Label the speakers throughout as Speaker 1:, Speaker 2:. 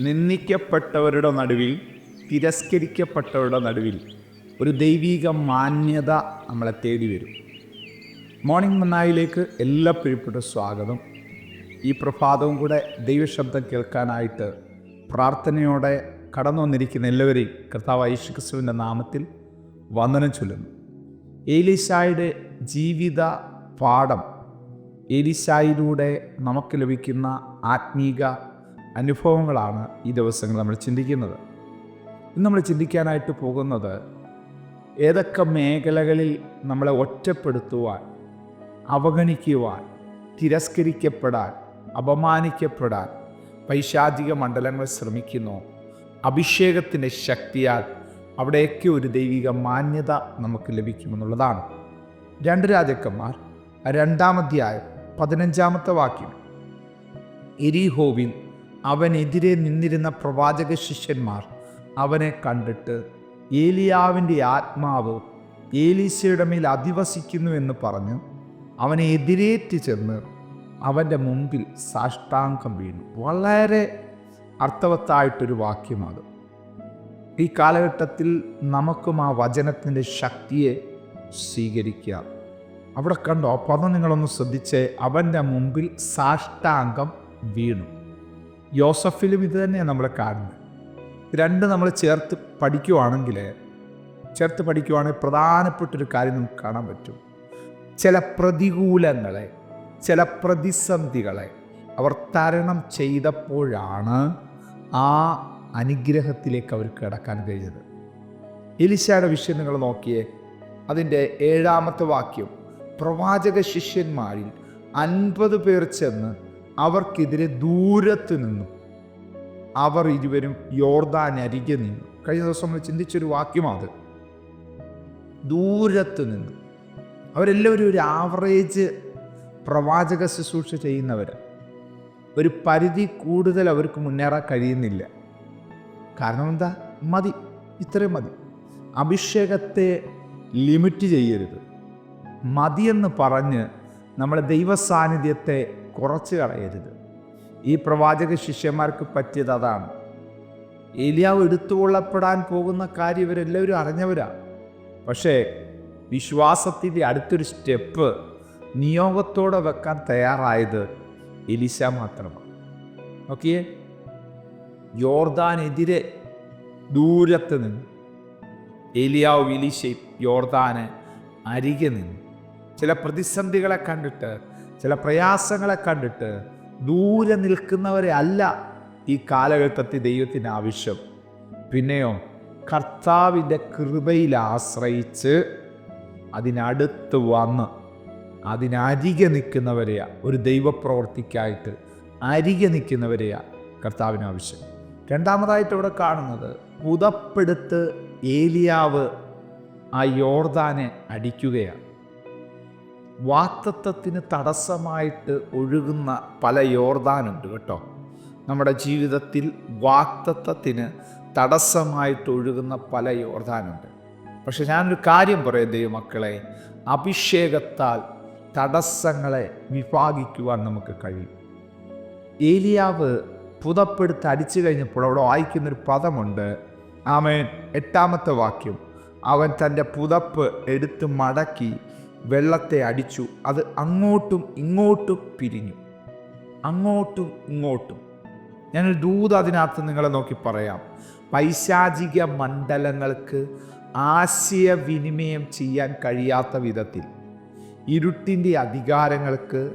Speaker 1: നിന്ദിക്കപ്പെട്ടവരുടെ നടുവിൽ തിരസ്കരിക്കപ്പെട്ടവരുടെ നടുവിൽ ഒരു ദൈവീക മാന്യത നമ്മളെ തേടി വരും. മോർണിംഗ് മന്നായിലേക്ക് എല്ലാ പ്രിയപ്പെട്ട സ്വാഗതം. ഈ പ്രഭാതവും കൂടെ ദൈവശബ്ദം കേൾക്കാനായിട്ട് പ്രാർത്ഥനയോടെ കടന്നു വന്നിരിക്കുന്ന എല്ലാവരെയും കർത്താവ് യേശുക്രിസ്തുവിന്റെ നാമത്തിൽ വന്ദനം ചൊല്ലുന്നു. ഏലിശായുടെ ജീവിത പാഠം ഏലിശായിലൂടെ നമുക്ക് ലഭിക്കുന്ന ആത്മീക അനുഭവങ്ങളാണ് ഈ ദിവസങ്ങൾ നമ്മൾ ചിന്തിക്കുന്നത്. ഇന്ന് നമ്മൾ ചിന്തിക്കാനായിട്ട് പോകുന്നത് ഏതൊക്കെ മേഖലകളിൽ നമ്മളെ ഒറ്റപ്പെടുത്തുവാൻ അവഗണിക്കുവാൻ തിരസ്കരിക്കപ്പെടാൻ അപമാനിക്കപ്പെടാൻ പൈശാചിക മണ്ഡലങ്ങൾ ശ്രമിക്കുന്നു. അഭിഷേകത്തിന്റെ ശക്തിയാൽ അവിടെയൊക്കെ ഒരു ദൈവിക മാന്യത നമുക്ക് ലഭിക്കുമെന്നുള്ളതാണ്. രണ്ട് രാജാക്കന്മാർ രണ്ടാമധ്യായം പതിനഞ്ചാമത്തെ വാക്യം. എരിഹോവിൽ അവനെതിരെ നിന്നിരുന്ന പ്രവാചക ശിഷ്യന്മാർ അവനെ കണ്ടിട്ട് ഏലിയാവിന്റെ ആത്മാവ് ഏലീസയുടെ മേൽ അധിവസിക്കുന്നു എന്ന് പറഞ്ഞ് അവനെ എതിരേറ്റ് ചെന്ന് അവന്റെ മുമ്പിൽ സാഷ്ടാംഗം വീണു. വളരെ അർത്ഥവത്തായിട്ടൊരു വാക്യമാണ് ഈ കാലഘട്ടത്തിൽ നമുക്കും ആ വചനത്തിന്റെ ശക്തിയെ സ്വീകരിക്കുക അവിടെ കണ്ടോ? അത് നിങ്ങളൊന്ന് ശ്രദ്ധിച്ച്. അവന്റെ മുമ്പിൽ സാഷ്ടാംഗം വീണു. യോസഫിലും ഇത് തന്നെയാണ് നമ്മൾ കാണുന്നത്. രണ്ട് നമ്മൾ ചേർത്ത് പഠിക്കുവാണെങ്കിൽ ചേർത്ത് പഠിക്കുവാണെങ്കിൽ പ്രധാനപ്പെട്ടൊരു കാര്യം നമുക്ക് കാണാൻ പറ്റും. ചില പ്രതികൂലങ്ങളെ ചില പ്രതിസന്ധികളെ അവർ തരണം ചെയ്തപ്പോഴാണ് ആ അനുഗ്രഹത്തിലേക്ക് അവർ കിടക്കാൻ കഴിഞ്ഞത്. എലിശയുടെ വിഷയം നിങ്ങൾ നോക്കിയേ അതിന്റെ ഏഴാമത്തെ വാക്യം പ്രവാചക ശിഷ്യന്മാരിൽ അൻപത് പേർ ചെന്ന് അവർക്കെതിരെ ദൂരത്ത് നിന്നു. അവർ ഇരുവരും യോർദാൻ അരികെ നിന്നു. കഴിഞ്ഞ ദിവസം നമ്മൾ ചിന്തിച്ചൊരു വാക്യമാണ് ദൂരത്ത് നിന്നു. അവരെല്ലാവരും ഒരു ആവറേജ് പ്രവാചക ശുശ്രൂഷ ചെയ്യുന്നവർ ഒരു പരിധി കൂടുതൽ അവർക്ക് മുന്നേറാൻ കഴിയുന്നില്ല. കാരണം എന്താ? മതി. ഇത്രയും മതി. അഭിഷേകത്തെ ലിമിറ്റ് ചെയ്യരുത്. മതിയെന്ന് പറഞ്ഞ് നമ്മുടെ ദൈവ സാന്നിധ്യത്തെ കുറച്ച് കളയരുത്. ഈ പ്രവാചക ശിഷ്യന്മാർക്ക് പറ്റിയത് അതാണ്. ഏലിയാവ് എടുത്തുകൊള്ളപ്പെടാൻ പോകുന്ന കാര്യം ഇവരെല്ലാവരും അറിഞ്ഞവരാണ് പക്ഷേ വിശ്വാസത്തിന്റെ അടുത്തൊരു സ്റ്റെപ്പ് നിയോഗത്തോടെ വെക്കാൻ തയ്യാറായത് എലിശ മാത്രമാണ്. ഓക്കെ യോർദാനെതിരെ ദൂരത്ത് നിന്ന് ഏലിയാവ് വിലിശയും യോർദാന് അരികെ നിന്നു ചില പ്രതിസന്ധികളെ കണ്ടിട്ട് ചില പ്രയാസങ്ങളെ കണ്ടിട്ട് ദൂരെ നിൽക്കുന്നവരെ അല്ല ഈ കാലഘട്ടത്തിൽ ദൈവത്തിന് ആവശ്യം. പിന്നെയോ കർത്താവിന്റെ കൃപയിൽ ആശ്രയിച്ച് അതിനടുത്ത് വന്ന് അതിനരികെ നിൽക്കുന്നവരെയാ ഒരു ദൈവപ്രവർത്തിക്കായിട്ട് അരികെ നിൽക്കുന്നവരെയാ കർത്താവിന് ആവശ്യം. രണ്ടാമതായിട്ട് ഇവിടെ കാണുന്നത് പുതപ്പെടുത്ത് ഏലിയാവ് ആ യോർദാനെ അടിക്കുകയാണ്. വാക്തത്വത്തിന് തടസ്സമായിട്ട് ഒഴുകുന്ന പല യോർദാനുണ്ട് കേട്ടോ. നമ്മുടെ ജീവിതത്തിൽ വാക്തത്വത്തിന് തടസ്സമായിട്ട് ഒഴുകുന്ന പല യോർദാനുണ്ട്. പക്ഷെ ഞാനൊരു കാര്യം പറയാം ദൈവമക്കളെ അഭിഷേകത്താൽ തടസ്സങ്ങളെ വിഭാഗിക്കുവാൻ നമുക്ക് കഴിയും. ഏലിയാവ് പുതപ്പെടുത്ത് അടിച്ചു കഴിഞ്ഞപ്പോൾ അവിടെ വായിക്കുന്നൊരു പദമുണ്ട് ആമേൻ എട്ടാമത്തെ വാക്യം. അവൻ തന്റെ പുതപ്പ് എടുത്ത് മടക്കി വെള്ളത്തെ അടിച്ചു അത് അങ്ങോട്ടും ഇങ്ങോട്ടും പിരിഞ്ഞു. അങ്ങോട്ടും ഇങ്ങോട്ടും. ഞാനൊരു ദൂത് അതിനകത്ത് നിങ്ങളെ നോക്കി പറയാം. പൈശാചിക മണ്ഡലങ്ങൾക്ക് ആശയവിനിമയം ചെയ്യാൻ കഴിയാത്ത വിധത്തിൽ ഇരുട്ടിന്റെ അധികാരങ്ങൾക്ക്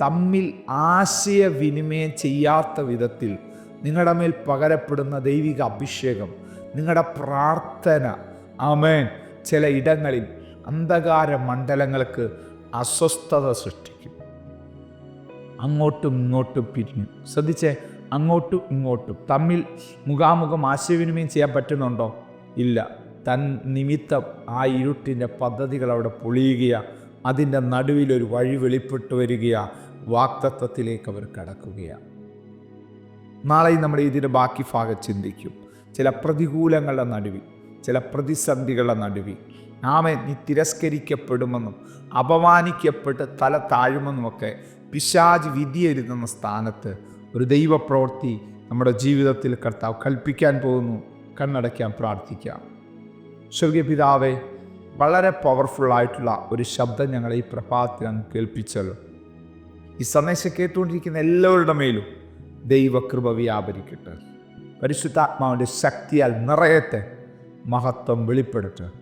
Speaker 1: തമ്മിൽ ആശയവിനിമയം ചെയ്യാത്ത വിധത്തിൽ നിങ്ങളുടെ മേൽ പകരപ്പെടുന്ന ദൈവിക അഭിഷേകം നിങ്ങളുടെ പ്രാർത്ഥന. ആമേൻ. ചില ഇടങ്ങളിൽ അന്ധകാര മണ്ഡലങ്ങൾക്ക് അസ്വസ്ഥത സൃഷ്ടിക്കും. അങ്ങോട്ടും ഇങ്ങോട്ടും പിരിഞ്ഞു. ശ്രദ്ധിച്ചേ അങ്ങോട്ടും ഇങ്ങോട്ടും. തമ്മിൽ മുഖാമുഖം ആശയവിനിമയം ചെയ്യാൻ പറ്റുന്നുണ്ടോ? ഇല്ല. തൻ നിമിത്തം ആ ഇരുട്ടിന്റെ പദ്ധതികൾ അവിടെ പൊളിയുകയാണ് അതിന്റെ നടുവിലൊരു വഴി വെളിപ്പെട്ടു വരികയാണ് വാക്തത്വത്തിലേക്ക് അവർ കടക്കുകയാണ് നാളെ നമ്മൾ ഇതിന്റെ ബാക്കി ഭാഗം ചിന്തിക്കും. ചില പ്രതികൂലങ്ങളുടെ നടുവിൽ ചില പ്രതിസന്ധികളുടെ നടുവിൽ. നാമെ നീ തിരസ്കരിക്കപ്പെടുമെന്നും അപമാനിക്കപ്പെട്ട് തല താഴുമെന്നുമൊക്കെ പിശാജ് വിധിയെഴുതുന്ന സ്ഥാനത്ത് ഒരു ദൈവപ്രവൃത്തി നമ്മുടെ ജീവിതത്തിൽ കർത്താവ് കൽപ്പിക്കാൻ പോകുന്നു. കണ്ണടയ്ക്കാൻ പ്രാർത്ഥിക്കാം. സ്വർഗീയ പിതാവെ വളരെ പവർഫുള്ളായിട്ടുള്ള ഒരു ശബ്ദം ഞങ്ങളെ ഈ പ്രഭാതത്തിൽ അങ്ങ് കേൾപ്പിച്ചല്ലോ. ഈ സന്ദേശം കേട്ടുകൊണ്ടിരിക്കുന്ന എല്ലാവരുടെ മേലും ദൈവകൃപ വ്യാപരിക്കട്ടെ. പരിശുദ്ധാത്മാവിന്റെ ശക്തിയാൽ നിറയത്തെ മഹത്വം വെളിപ്പെടട്ടെ